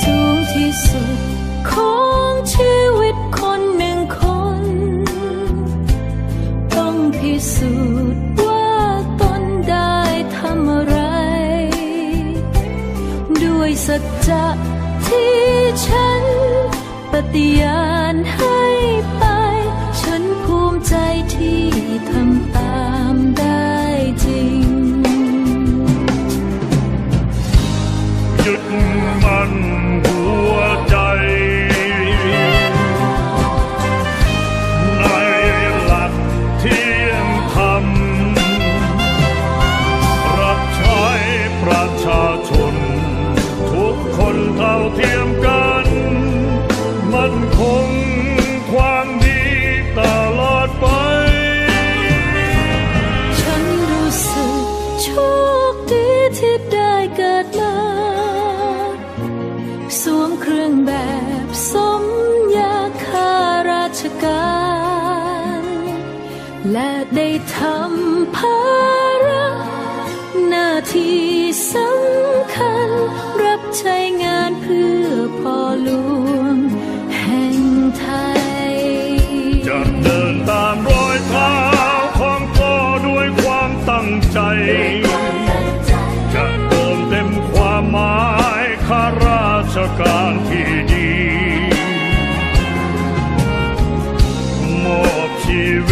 สูงที่สุดของชีวิตคนหนึ่งคนต้องพิสูจน์ว่าตนได้ทำอะไรด้วยสัจจะที่ฉันปฏิญาณ ห เครื่องแบบสมยาข้าราชการ และได้ทำภาระหน้าที่สำคัญ รับใช้งานเพื่อพ่อหลวงแห่งไทย จะเดินตามรอยเท้าของพ่อด้วยความตั้งใจ จะเติมเต็มความหมายข้าราช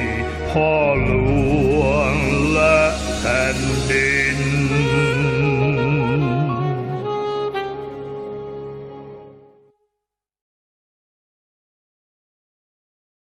พ่อหลว